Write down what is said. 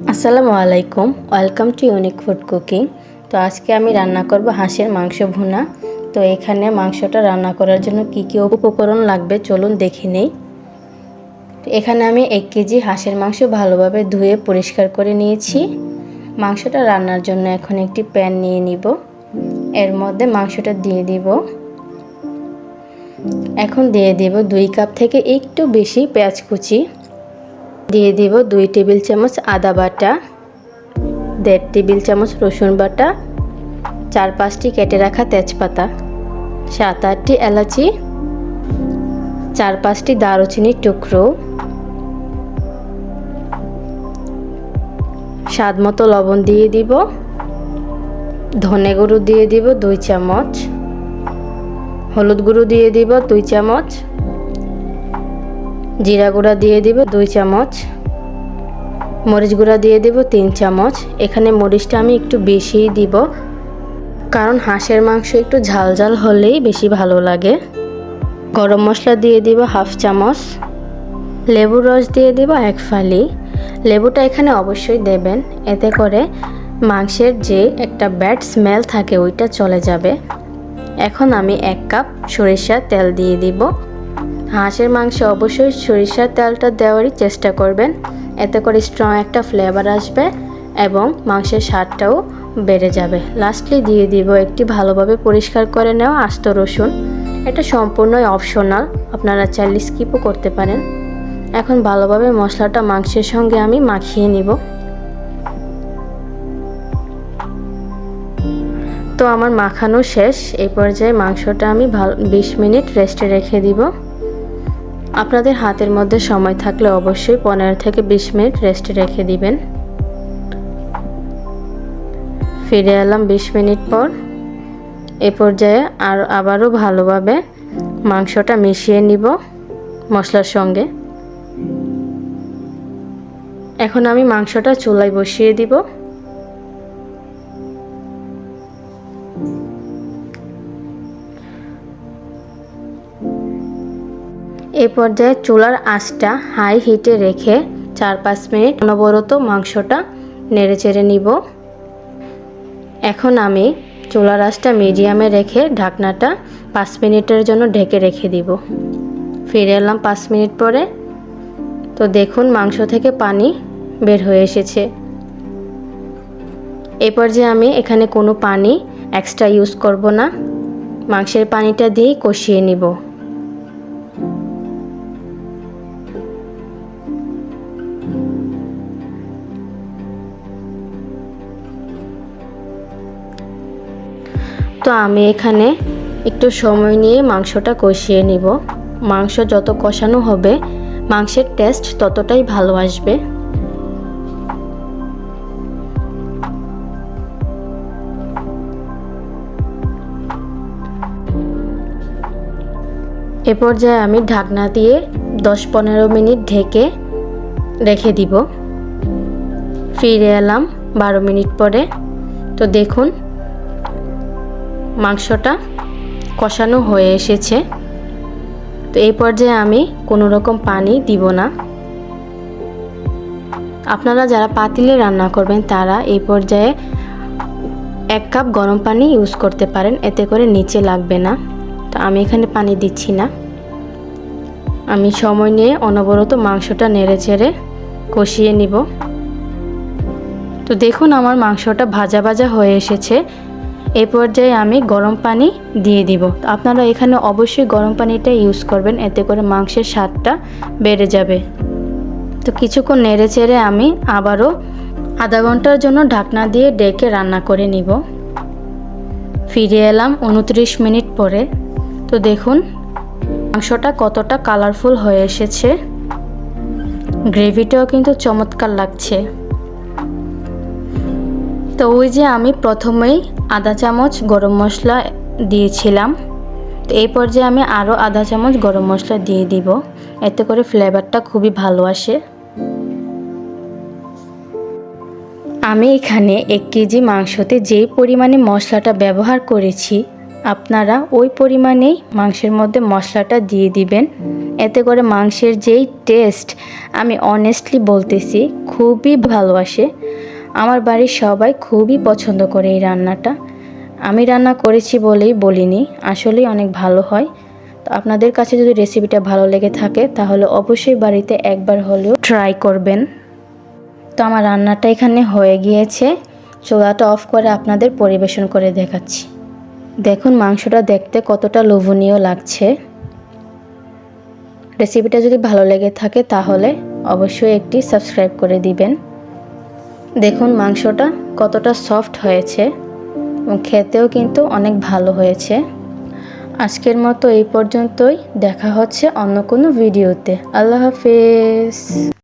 আসসালামু আলাইকুম, welcome to unique food cooking. তো আজকে আমি রান্না করব হাঁসের মাংস ভুনা। তো এখানে মাংসটা রান্না করার জন্য কি কি উপকরণ লাগবে চলুন দেখে নেই। এখানে আমি এক কেজি হাঁসের মাংস ভালোভাবে ধুয়ে পরিষ্কার করে নিয়েছি। মাংসটা রান্নার জন্য এখন একটি প্যান নিয়ে নিব। এর মধ্যে মাংসটা দিয়ে দিব। এখন দিয়ে দেব দুই কাপ থেকে একটু বেশি পেঁয়াজ কুচি। দিয়ে দিব দুই টেবিল চামচ আদা বাটা, দেড় টেবিল চামচ রসুন বাটা, চার পাঁচটি কেটে রাখা তেজপাতা, সাত আটটি এলাচি, চার পাঁচটি দারুচিনির টুকরো, স্বাদ মতো লবণ দিয়ে দিব, ধনে গুঁড়ো দিয়ে দিব দুই চামচ, হলুদ গুঁড়ো দিয়ে দিব দুই চামচ জিরা গুঁড়া দিয়ে দিব দুই চামচ। মরিচ গুঁড়া দিয়ে দিব তিন চামচ। এখানে মরিচটা আমি একটু বেশিই দিব, কারণ হাঁসের মাংস একটু ঝাল ঝাল হলেই বেশি ভালো লাগে। গরম মশলা দিয়ে দিব হাফ চামচ। লেবুর রস দিয়ে দিব এক ফালি। লেবুটা এখানে অবশ্যই দেবেন, এতে করে মাংসের যে একটা ব্যাড স্মেল থাকে ওইটা চলে যাবে। এখন আমি এক কাপ সরিষার তেল দিয়ে দিব। হাঁসের মাংসে অবশ্যই সরিষার তেলটা দেওয়ারই চেষ্টা করবেন। এতে করে স্ট্রং একটা ফ্লেভার আসবে এবং মাংসের স্বাদটাও বেড়ে যাবে। লাস্টলি দিয়ে দিব একটি ভালোভাবে পরিষ্কার করে নেওয়া আস্ত রসুন। এটা সম্পূর্ণই অপশনাল আপনারা চাইলে স্কিপও করতে পারেন। এখন ভালোভাবে মশলাটা মাংসের সঙ্গে আমি মাখিয়ে নিব। তো আমার মাখানো শেষ এই পর্যায়ে মাংসটা আমি ভালো বিশ মিনিট রেস্টে রেখে দিব। আপনাদের হাতের মধ্যে সময় থাকলে অবশ্যই পনেরো থেকে বিশ মিনিট রেস্টে রেখে দিবেন। ফিরে এলাম বিশ মিনিট পর। এ পর্যায়ে আর আবারও ভালোভাবে মাংসটা মিশিয়ে নিব মশলার সঙ্গে। এখন আমি মাংসটা চুলায় বসিয়ে দিব। এই পর্যায়ে চুলার আঁচটা হাই হিটে রেখে চার পাঁচ মিনিট অনবরত মাংসটা নেড়ে চেড়ে নিব। এখন আমি চুলার আঁচটা মিডিয়ামে রেখে ঢাকনাটা পাঁচ মিনিটের জন্য ঢেকে রেখে দিব। ফিরে এলাম পাঁচ মিনিট পরে। তো দেখুন মাংস থেকে পানি বের হয়ে এসেছে। এই পর্যায়ে আমি এখানে কোনো পানি এক্সট্রা ইউজ করব না, মাংসের পানিটা দিয়েই কষিয়ে নিব। তো আমি এখানে একটু সময় নিয়ে মাংসটা কষিয়ে নিব। মাংস যত কষানো হবে, মাংসের টেস্ট ততটাই ভালো আসবে। এ পর্যায়ে আমি ঢাকনা দিয়ে দশ পনেরো মিনিট ঢেকে রেখে দিব। ফিরে এলাম বারো মিনিট পরে। তো দেখুন মাংসটা কষানো হয়ে এসেছে। তো এই পর্যায়ে আমি কোনো রকম পানি দিব না। আপনারা যারা পাতিলে রান্না করবেন, তারা এই পর্যায়ে এক কাপ গরম পানি ইউজ করতে পারেন, এতে করে নিচে লাগবে না। তো আমি এখানে পানি দিচ্ছি না। আমি সময় নিয়ে অনবরত মাংসটা নেড়ে চেড়ে কষিয়ে নিব। তো দেখুন আমার মাংসটা ভাজা ভাজা হয়ে এসেছে। এই পর্যায়ে আমি গরম পানি দিয়ে দিব। আপনারা এখানে অবশ্যই গরম পানিটা ইউজ করবেন, এতে করে মাংসের স্বাদটা বেড়ে যাবে। তো কিছুক্ষণ নেড়ে চেড়ে আমি আবারও আধা ঘণ্টার জন্য ঢাকনা দিয়ে ডেকে রান্না করে নিব। ফিরে এলাম উনত্রিশ মিনিট পরে। তো দেখুন, মাংসটা কতটা কালারফুল হয়ে এসেছে। গ্রেভিটাও কিন্তু চমৎকার লাগছে। তো ওই যে আমি প্রথমেই আধা চামচ গরম মশলা দিয়েছিলাম। তো এই পর্যায়ে আমি আরও আধা চামচ গরম মশলা দিয়ে দিব। এতে করে ফ্লেভারটা খুবই ভালো আসে। আমি এখানে এক কেজি মাংসতে যেই পরিমাণে মশলাটা ব্যবহার করেছি, আপনারা ওই পরিমাণেই মাংসের মধ্যে মশলাটা দিয়ে দিবেন। এতে করে মাংসের যেই টেস্ট, আমি অনেস্টলি বলতেছি, খুবই ভালোবাসে আমার বাড়ির সবাই খুবই পছন্দ করে এই রান্নাটা। আমি রান্না করেছি বলেই বলিনি, আসলেই অনেক ভালো হয়। তো আপনাদের কাছে যদি রেসিপিটা ভালো লেগে থাকে, তাহলে অবশ্যই বাড়িতে একবার হলেও ট্রাই করবেন। তো আমার রান্নাটা এখানে হয়ে গিয়েছে। চোলাটা অফ করে আপনাদের পরিবেশন করে দেখাচ্ছি। দেখুন, মাংসটা দেখতে কতটা লোভনীয় লাগছে। রেসিপিটা যদি ভালো লেগে থাকে, তাহলে অবশ্যই একটি সাবস্ক্রাইব করে দিবেন। দেখুন মাংসটা কতটা সফট হয়েছে এবং খেতেও কিন্তু অনেক ভালো হয়েছে। আজকের মতো এই পর্যন্তই। দেখা হচ্ছে অন্য কোনো ভিডিওতে। আল্লাহ হাফেজ।